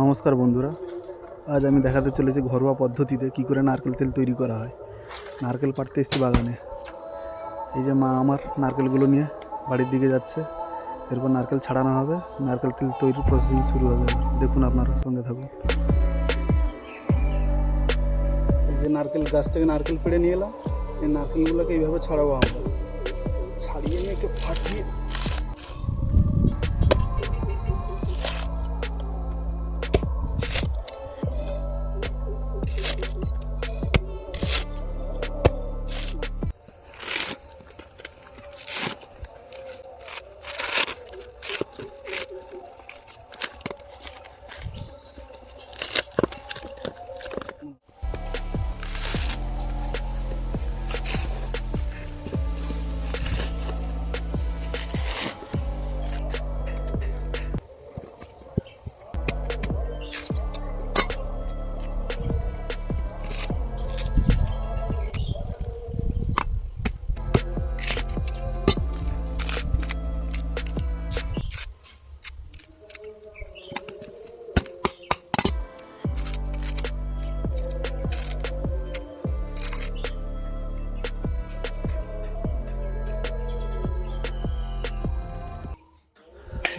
নমস্কার বন্ধুরা। আজ আমি দেখাতে চলেছি ঘরোয়া পদ্ধতিতে কি করে নারকেল তেল তৈরি করা হয়। নারকেল পাড়তে এসেছি বাগানে। এই যে মা আমার নারকেলগুলো নিয়ে বাড়ির দিকে যাচ্ছে। এরপর নারকেল ছাড়ানো হবে। নারকেল তেল তৈরির প্রসেসিং শুরু হবে। দেখুন আপনারা, সঙ্গে থাকুন। এই যে নারকেল গাছ থেকে নারকেল পেড়ে নিয়ে এলাম। এই নারকেলগুলোকে এইভাবে ছাড়াবো আমরা। ছাড়িয়ে নিয়ে ফাটিয়ে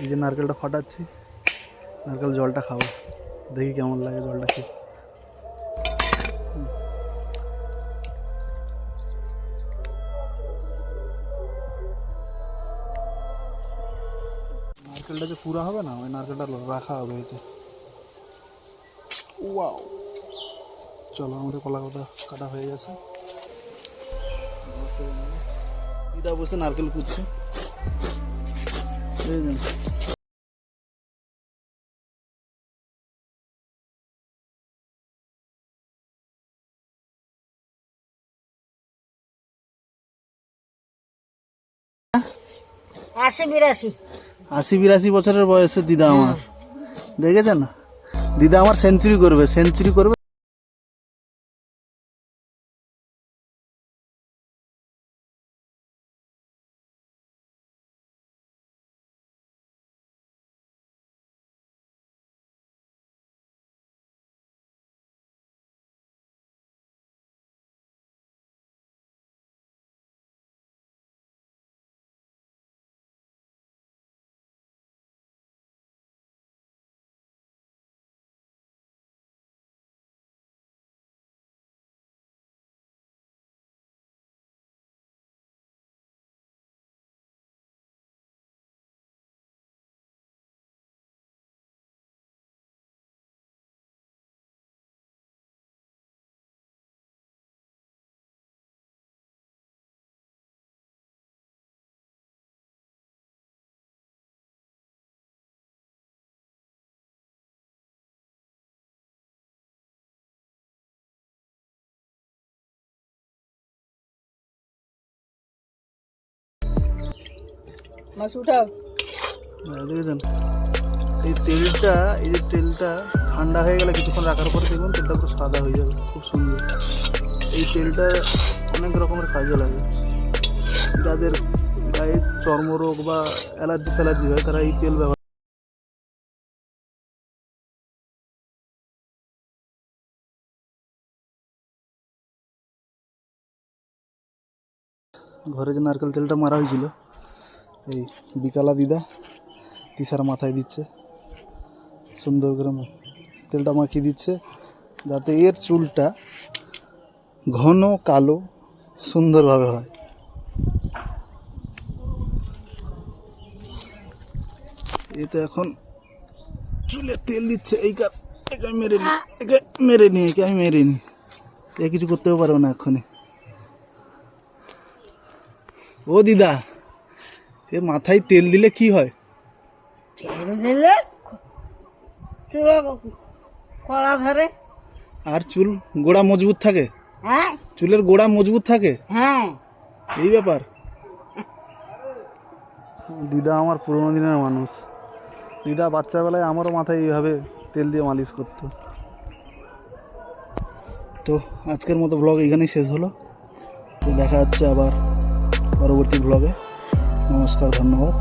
এই যে নারকেলটা ফাটাচ্ছি, নারকেল জলটা খাব। দেখি কেমন লাগে জলটা খেয়ে নারকেলটা যে পুরা হবে না, ওই নারকেলটা রাখা হবে এতে। চলো, আমাদের কলা কথা কাটা হয়ে গেছে। দিদা বসে নারকেল কুচ্ছে। আশি বিরাশি। আশি বিরাশি বছরের বয়সে দিদা আমার। দেখেছেন? দিদা আমার সেঞ্চুরি করবে সেঞ্চুরি করবে। মাছ উঠাও হ্যাঁ, দেখেছেন এই তেলটা এই যে তেলটা ঠান্ডা হয়ে গেলে কিছুক্ষণ রাখার পরে দেখবেন তেলটা পুরো সাদা হয়ে যাবে খুব সুন্দর এই তেলটা অনেক রকমের কাজে লাগে যাদের গায়ে চর্মরোগ বা অ্যালার্জি ফ্যালার্জি হয় তারা এই তেল ব্যবহার ঘরে যে নারকেল তেলটা মারা হয়েছিল এই বিকালা দিদা তিসার মাথায় দিচ্ছে। সুন্দর করে তেলটা মাখিয়ে দিচ্ছে, যাতে এর চুলটা ঘন কালো সুন্দরভাবে হয়। এই তো এখন চুলে তেল দিচ্ছে, এই কার একে মেরে নি, একে মেরে নি, একে আমি মেরে নি। এ কিছু করতেও পারব না এক্ষুনি। ও দিদা এ মাথায় তেল দিলে কি হয়? তেল দিলে চুলো কলা ধরে। আর চুল গোড়া মজবুত থাকে? হ্যাঁ। চুলের গোড়া মজবুত থাকে? হ্যাঁ। এই ব্যাপার? দিদা আমার পুরোনো দিনের মানুষ। দিদা বাচ্চাবেলায় আমারও মাথায় এইভাবে তেল দিয়ে মালিশ করতো। তো আজকের মতো ব্লগ এখানেই শেষ হলো। তো দেখা যাচ্ছে আবার পরবর্তী ব্লগে। নমস্কার ধন্যবাদ।